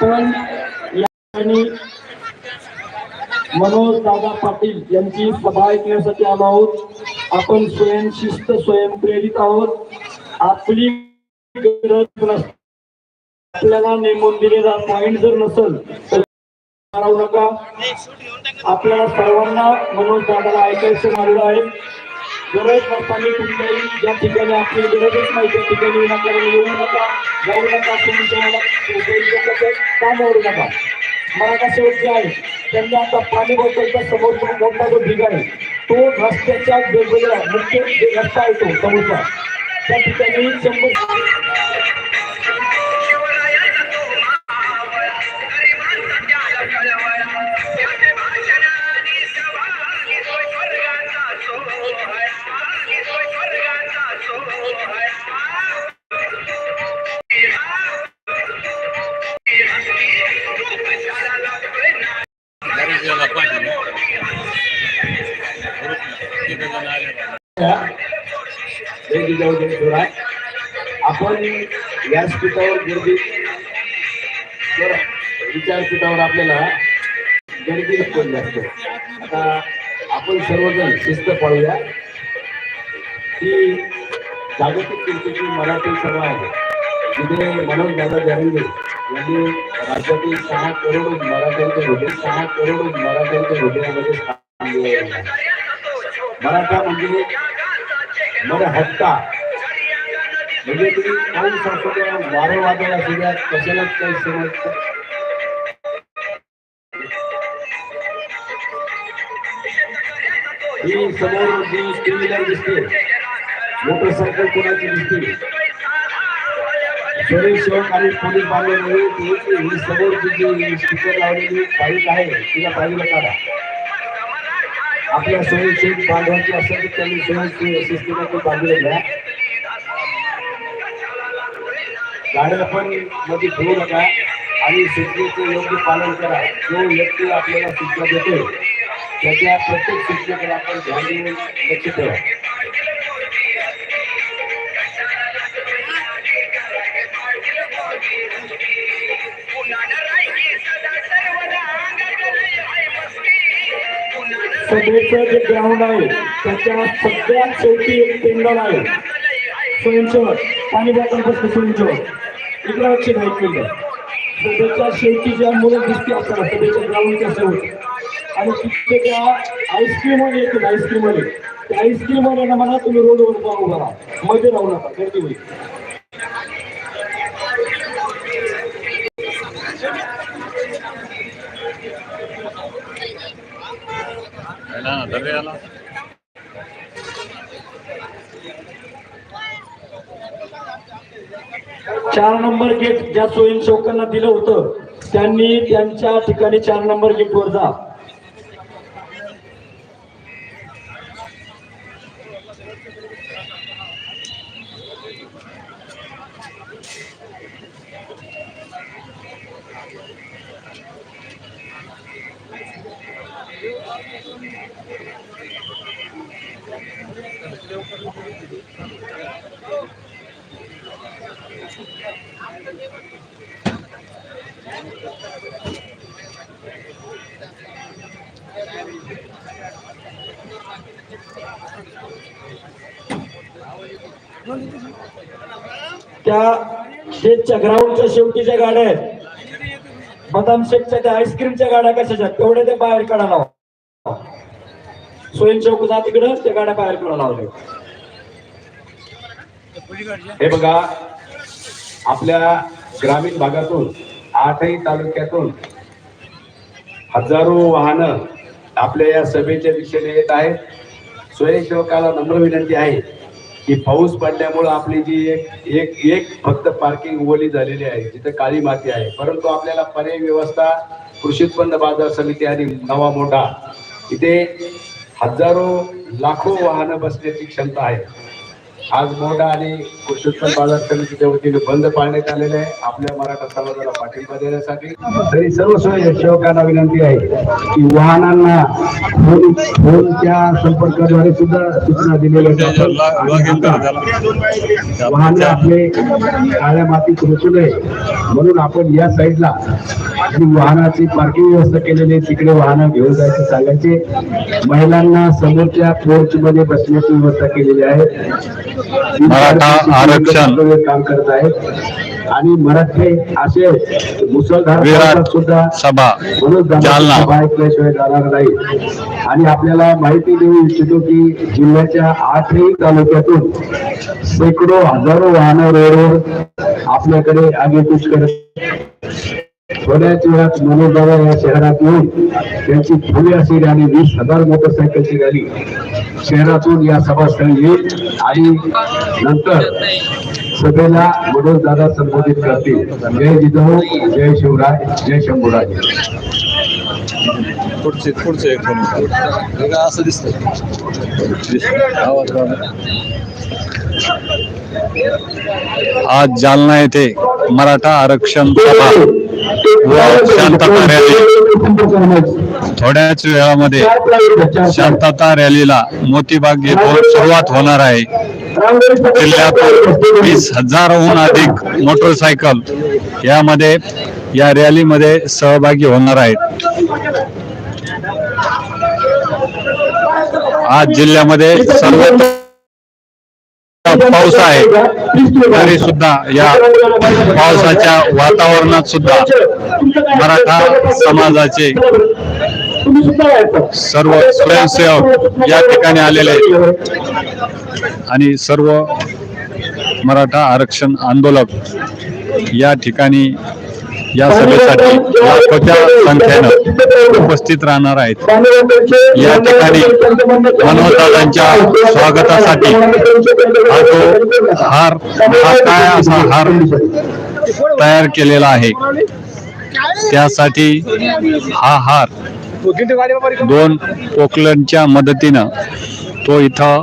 आपण या ठिकाणी मनोज दादा पाटील यांची सभा ऐकण्यासाठी आलो आहोत. आपण स्वयंशिस्त स्वयंप्रेरित आहोत. आपली गरज आपल्याला नेमून दिलेला पॉइंट जर नसेल तर नका. आपल्या सर्वांना मनोज दादाला ऐकायचं आलेलं आहे. गरज नसताना कुठल्याही ज्या ठिकाणी आपली गरजच नाही त्या ठिकाणी विनाकारण येऊ नका. जाऊ नका तुम्ही तुम्हाला काम आवडू नका. मराठा सेवक जे आहे त्यांनी आता पाणी बॉटलचा समोर मोठा जो ढिग आहे तो रस्त्याच्या वेगवेगळ्या मुख्य जे रस्ता आहे तो समोरचा त्या ठिकाणी शंभर एक जाऊ आपण व्यासपीठावर गर्दी तर विचारपीठावर आपल्याला गर्दी नको जास्त. आता आपण सर्वजण शिस्त पाळूया. ही जागतिक कीर्तीची मराठी सभा आहे. तिथे मनोज दादा जरंगे यांनी राज्यातील सहा करोड मराठ्यांच्या हृदय सहा करोड मराठ्यांच्या हृदयामध्ये मराठा म्हणजे मर हत्ता म्हणजे तुम्ही पाऊस असू द्या वारं वादळ असू द्या कशालाच काही समजतं ही समोर जी टू व्हीलर दिसते मोटरसायकल कोणाची दिसते? स्वयंसेवक आणि पोलीस बांधलेली ही समोरची जी स्टिकर लावलेली बाईक आहे तिला बाईला काढा आपल्या स्वयंसेवक बांधवांची असेल तर त्यांनी स्वयं शिस्तीमध्ये बांधले घ्या गाड्या पण मध्ये ठेवू नका आणि सूचनेचं योग्य पालन करा. जो व्यक्ती आपल्याला सूचना देतो त्याच्या प्रत्येक सूचनेकडे आपण ध्यान देऊन लक्ष ठेवा. सभेचं जे ग्राउंड आहे त्याच्या सगळ्यात शेवटी एक पेंडल आहे. स्वयंसेवक पाणी बॉटल बसतो स्वयंसेवक इकडे लक्ष द्यायचं सभेच्या शेवटी ज्या मुलं दिसते आपल्याला सभेच्या ग्राउंडच्या शेवट आणि तिथे त्या आईस्क्रीममध्ये येतील आईस्क्रीममध्ये. त्या आईस्क्रीममध्ये म्हणा तुम्ही रोडवर जाऊ उभा राहा. मध्ये राहू नका गर्दी होईल. धन्यवाद ना धर रे याला चार नंबर गेट ज्या स्वयंसेवकांना दिलं होतं त्यांनी त्यांच्या ठिकाणी चार नंबर गेटवर जा. त्या शेतच्या ग्राउंडच्या शेवटीच्या गाड्या आहेत बदाम शेकच्या त्या आईस्क्रीमच्या गाड्या कशाच्या तेवढ्या ते बाहेर काढा लावा. स्वयंसेवक जा तिकडं त्या गाड्या बाहेर काढा लावल्या हे बघा आपल्या ग्रामीण भागातून आठही तालुक्यातून हजारो वाहनं आपल्या या सभेच्या दिशेने येत आहेत. स्वयंसेवकाला नम्र विनंती आहे. की पाऊस पडल्यामुळं आपली जी एक एक एक फक्त पार्किंग ओली झालेली आहे जिथे काळी माती आहे. परंतु आपल्याला पर्याय व्यवस्था कृषी उत्पन्न बाजार समिती आणि नवा मोठा इथे हजारो लाखो वाहनं बसण्याची क्षमता आहे. आज मोडा आणि कृषी उत्पन्न बाजार समितीच्या वतीने बंद पाळण्यात आलेले आहे. आपल्या मराठा समाजाला पाठिंबा देण्यासाठी तरी सर्व सोय सेवकांना विनंती आहे की वाहनांना फोनच्या संपर्काद्वारे सुद्धा सूचना दिलेल्या जातात. वाहन आपले काळ्या मातीत रुचू नये. म्हणून आपण या साईडला वाहनाची पार्किंग व्यवस्था केलेली आहे तिकडे वाहनं घेऊन जायचे सांगायचे. महिलांना समोरच्या पोर्च मध्ये बसण्याची व्यवस्था केलेली आहे. मराठा आरक्षण. काम करत आहेत आणि मराठे असे मुसळधार सुद्धा सभा म्हणून. सभा ऐकल्याशिवाय जाणार नाही आणि आपल्याला माहिती देऊ इच्छितो की जिल्ह्याच्या आठही तालुक्यातून शेकडो हजारो वाहनं रोडवर आपल्याकडे आगेकूच करत थोड्याच वेळात मनोबाबा या शहरात येऊन त्यांची भव्य अशी रॅली वीस हजार मोटरसायकलची रॅली शहरातून या सभास्थळी येईल आणि नंतर सभेला मनोज दादा संबोधित करतील. जय जिजाऊ जय शिवराय जय शंभूराज. पुढचे पुढचे एक असं आज जालना येथे मराठा आरक्षण सभा व शांतता रॅली. थोड्याच वेळामध्ये शांतता रॅलीला मोतीबाग येथून सुरुवात होणार आहे. जिल्ह्यातून वीस हजारहून अधिक मोटरसायकल यामध्ये या रॅलीमध्ये सहभागी होणार आहेत. आज जिल्ह्यामध्ये सर्वत्र पाऊस आहे. तरी सुद्धा या पावसाच्या वातावरणात सुद्धा मराठा समाजाचे सर्व स्वयंसेवक या ठिकाणी आलेले आणि सर्व मराठा आरक्षण आंदोलक या ठिकाणी या सभेसाठी लाखोच्या संख्येनं उपस्थित राहणार आहेत. या ठिकाणी मनोजदादांच्या स्वागतासाठी हा जो हार हा काय असा हार तयार केलेला आहे? त्यासाठी हा हार दोन पोकलनच्या मदतीनं तो इथं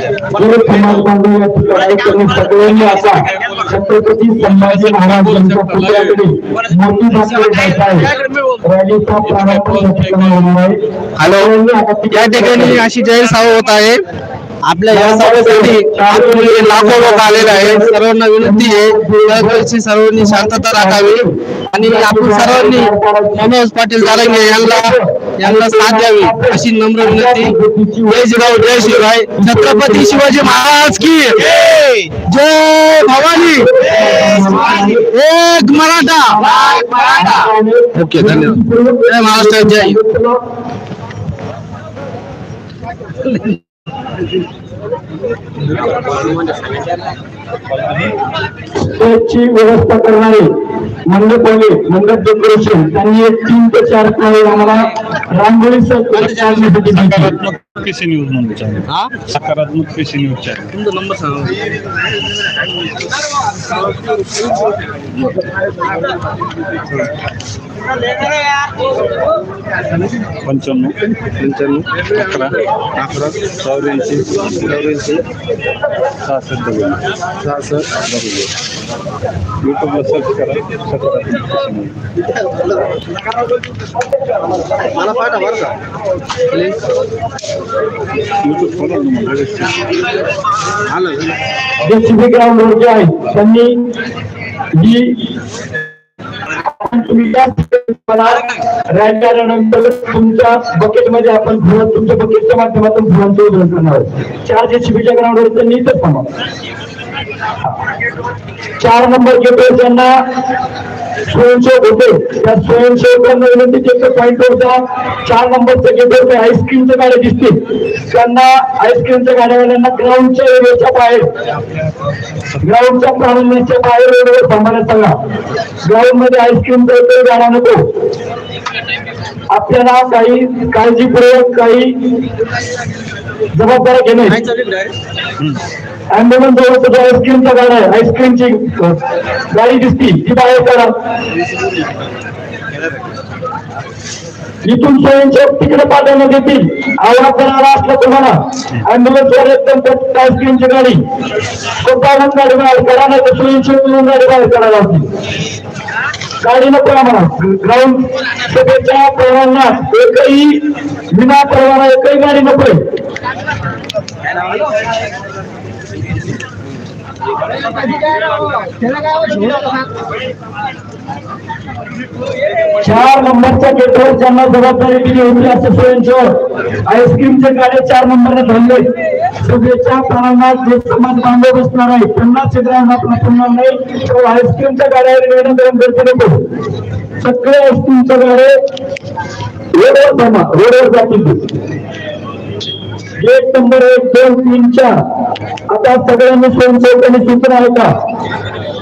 समाज बांधव या ठिकाणी सगळ्यांनी छत्रपती संभाजी महाराज यांच्या पुतळ्याकडे मोठी आहे रॅलीचा प्रारंभ या ठिकाणी होणार आहे हॅलो. या ठिकाणी अशी जाहीर सभा होत आहे आपल्या या सभेसाठी लाखो लोक आलेले आहेत. सर्वांना विनंती आहे. सर्वांनी शांतता राखावी. आणि आपण सर्वांनी मनोज पाटील दारंगे यांना यांना साथ द्यावी अशी नम्र विनंती. जय जिराव जय शिवराय. छत्रपती शिवाजी महाराज की जय भवानी. एक मराठा. ओके धन्यवाद. जय महाराष्ट्र जय. Thank you. त्याची व्यवस्था करणारे मंडपवाले मंडप डेकोरेशन त्यांनी एक तीन ते चार काळे आम्हाला रांगोळी काढण्यासाठी दिली. कृषी न्यूज म्हणून सकारात्मक कृषी न्यूज तुमचा नंबर सांगा. पंच्याण्णव पंच्याण्णव अकरा अकरा चौऱ्याऐंशी चौऱ्याऐंशी सहासष्ट सहासष्ट डबल यूट्यूबला सर्च करा. मला पाठवा बरं का. प्लीज यूट्यूब खोला. आलं. जे त्यांनी तुमच्या बकेटमध्ये आपण तुमच्या बकेटच्या माध्यमातून करणार आहोत. चार जेसीबीच्या ग्राउंडवर त्यांनी इथंच थांबा चार नंबर गेटवर ज्यांना स्वयंसेवक होते त्या स्वयंसेवकांना विनंती केलं पॉईंट वरच्या चार नंबरच्या गेटवर आईस्क्रीमच्या गाड्या दिसतील. त्यांना आईस्क्रीमच्या गाड्यावाल्यांना ग्राउंडच्या एरियाच्या बाहेर. ग्राउंडच्या प्राण्यांच्या बाहेर रोडवर थांबण्यात सांगा. ग्राउंडमध्ये आईस्क्रीमचा एकही गाडा नको. आपल्याला काही काळजीपूर्वक काही जबाबदाऱ्या घेणे. अँब्युलन्स जवळ जो आईस्क्रीमचा गाडा आहे आईस्क्रीमची गाडी दिसती ती बाहेर करा इथून स्वयंसेवक तिकडे पाठवण्यात येतील आवाज जर आला असला तुम्हाला. अँब्युलन्स वर एकदम आईस्क्रीमची गाडी. स्वतःहून गाडी बाहेर करा नाही तर स्वयंसेवक येऊन गाडी बाहेर करा लागतील. गाडी नको आम्हाला. ग्राउंड सभेच्या प्रवाना एकही विना प्रवाह एकही गाडी नकोय. चार नंबरच्या गेटवर ज्यांना जबाबदारी दिली होती असे स्वयंसेवक आईस्क्रीमचे गाडे चार नंबरने धरले सभेच्या प्राणांना जे समाज बांधव बसणार आहे त्यांना ग्राउंड आपला पुन्हा नाही तर आईस्क्रीमच्या गाड्यावर निवेदन करते नको. सगळे आईस्क्रीमच्या गाडे रोडवर जमा रोडवर जातील गेट नंबर एक दोन तीन चार आता सगळ्यांनी स्वयंसेवकांनी सूचना आहे का?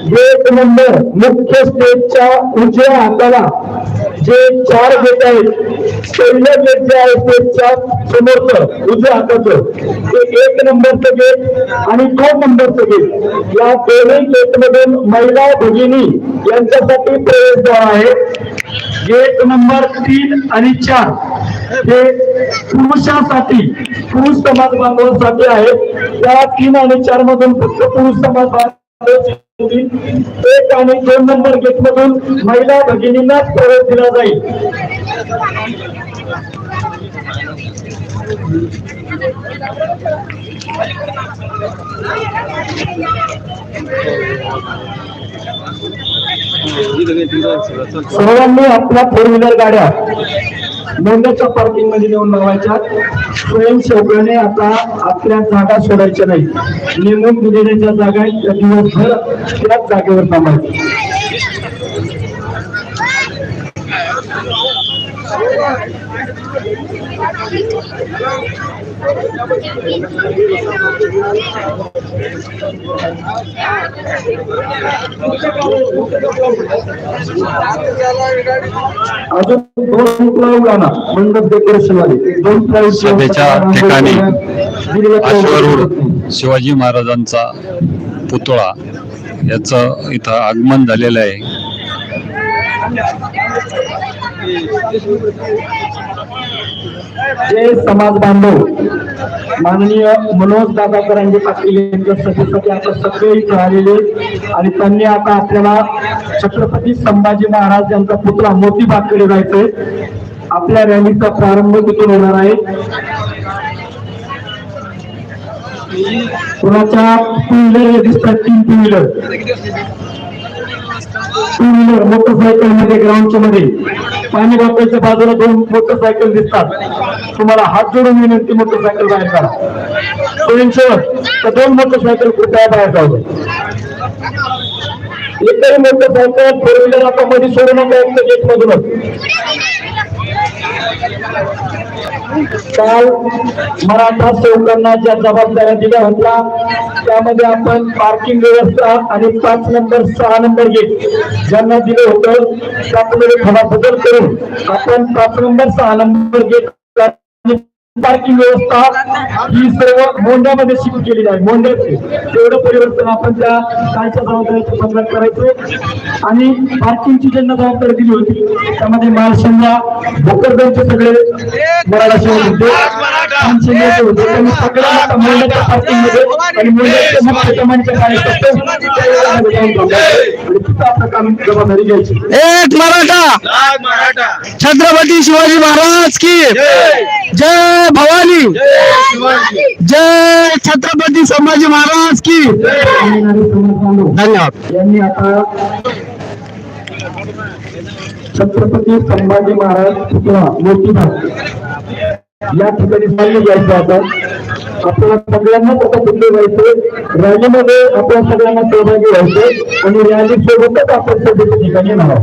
गेट नंबर मुख्य स्टेजच्या उजव्या हाताला जे चार गेट आहेत पहिलं गेट जे आहे स्टेजच्या समोरचं उजव्या हाताचं ते एक नंबरचं गेट आणि दोन नंबरचं गेट या दोन्ही गेट मधून महिला भगिनी यांच्यासाठी प्रवेशद्वार आहे. गेट नंबर तीन आणि चार. हे पुरुषांसाठी पुरुष समाज बांधवांसाठी आहे. त्या तीन आणि चार मधून फक्त पुरुष समाज बांधव एक आणि दोन नंबर गेट मधून महिला भगिनींनाच प्रवेश दिला जाईल. सर्वांनी आपल्या फोर व्हीलर गाड्या नोंदच्या पार्किंगमध्ये नेऊन लावायच्या. स्वयंसेवकाने आता आपल्या जागा सोडायच्या नाही. नेमून दिलेल्या ज्या जागा आहेत त्या दिवसभर त्याच जागेवर थांबायच्या. अजून दोन प्लाऊड आणा मंडप डेकोरेशन वाले. दोन प्लाऊड सभेच्या ठिकाणी अश्वरूढ शिवाजी महाराजांचा पुतळा याचं इथं आगमन झालेलं आहे. जे समाज बांधव. माननीय मनोज दादा करंजे पाटील यांच्या सभेसाठी आता सगळे इथे आलेले आणि त्यांनी आता आपल्याला छत्रपती संभाजी महाराज यांचा पुतळा मोती बागकडे जायचंय. आपल्या रॅलीचा प्रारंभ तिथून होणार आहे. कुणाच्या टू व्हीलर दिसतात तीन टू व्हीलर टू व्हीलर मोटरसायकलमध्ये ग्राउंडच्या मध्ये पाणी बाटलीच्या बाजूला दोन मोटरसायकल दिसतात. तुम्हाला हात जोडून विनंती मोटरसायकल बाहेर काढा. स्वयंसेवक तर दोन मोटरसायकल कृपया बाहेर काढू एकही मोटरसायकल फोर व्हीलर आता मध्ये सोडू नका गेट मधूनच. काल मराठा सेवकांना ज्या जबाबदाऱ्या दिल्या होत्या त्यामध्ये आपण पार्किंग व्यवस्था आणि पाच नंबर सहा नंबर गेट ज्यांना दिलं होतं त्यामध्ये थोडा बदल करून आपण पाच नंबर सहा नंबर गेट पार्किंग व्यवस्था ही सर्व मोंढ्यामध्ये शिकू केलेली आहे. मोंढ्याचे तेवढं परिवर्तन आपण त्या कालच्या जबाबदारीच्या पत्रात करायचो. आणि पार्किंगची ज्यांना जबाबदारी दिली होती त्यामध्ये महाराष्ट्राला भोकरदांचे सगळे मराठा सेवक होते त्यांनी सगळ्यांना मोंढ्याच्या पार्किंग आणि मोंढ्याचे मुख्य कमांडचे कार्यकर्ते त्या एरियामध्ये जाऊन थांबले. आणि तिथं आपलं काम जबाबदारी घ्यायची एक मराठा। छत्रपती शिवाजी महाराज की। जय भवानी। जय छत्रपती संभाजी महाराज की। येणारे समाज बांधव धन्यवाद। यांनी आता छत्रपती संभाजी महाराज पुतळा मोतीबाग या ठिकाणी मान्य जायचं आता. आपल्याला सगळ्यांनाच आता पुढे जायचं रॅलीमध्ये आपल्या सगळ्यांना सहभागी व्हायचे आणि रॅली सोबतच आपण सभेच्या ठिकाणी येणार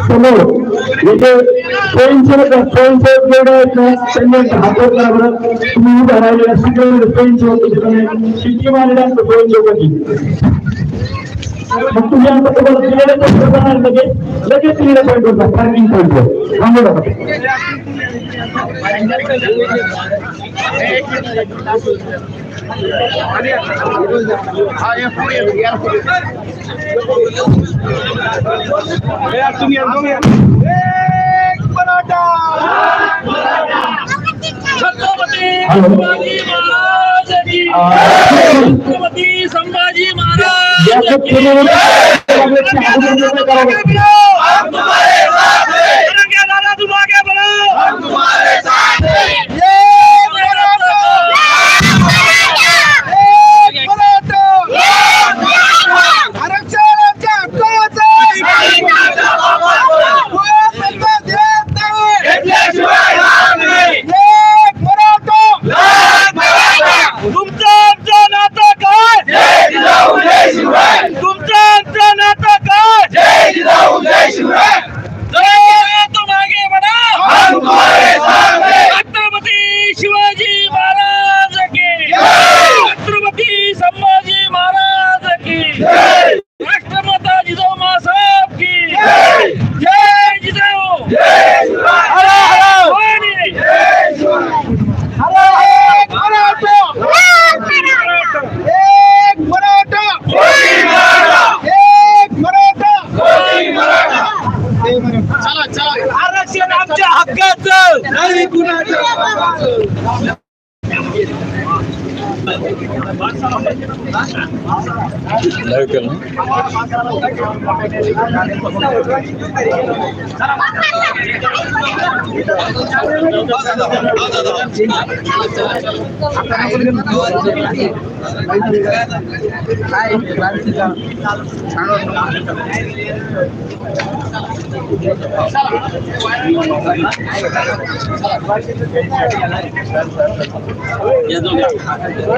समोर इथे स्वयंसेवक स्वयंसेवक जेवढे आहेत ना त्यांनी हातात करा तुम्ही उभा राहिलेल्या सगळे स्वयंसेवक ठिकाणी शिट्टी मारल्या स्वयंसेवकाची मग तुम्ही आता तुम्हाला दिलेले प्रश्न करणार लगेच लगेच दिलेल्या पॉईंटवर पार्किंग पॉईंटवर थांबू नका. छत्रपती संभाजी महाराज आरक्षण आमच्या हक्काचं Leuk hè? Ya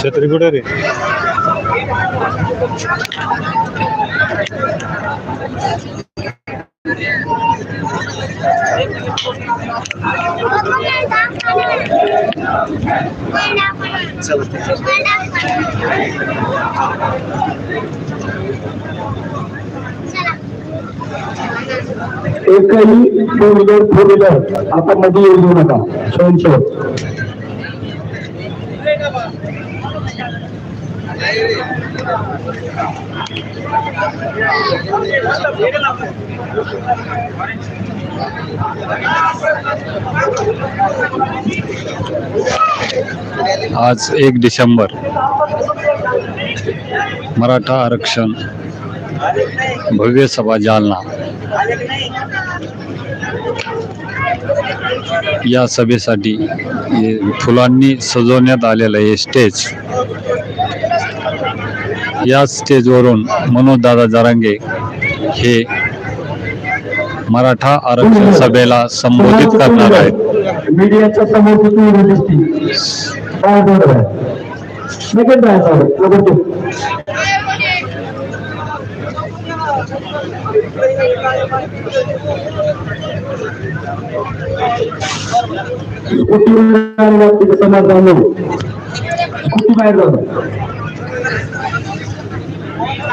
छत्री कुठे रे एकही फोर व्हीलर फोर व्हीलर आता मध्ये येऊ नका. स्वयंसेवक आज एक डिसेंबर. मराठा आरक्षण. भव्य सभा जालना. या सभेसाठी फुलांनी सजवण्यात आलेलं हे स्टेज या स्टेजवरून मनोजदादा जरांगे हे मराठा आरक्षण सभेला संबोधित करणार आहेत.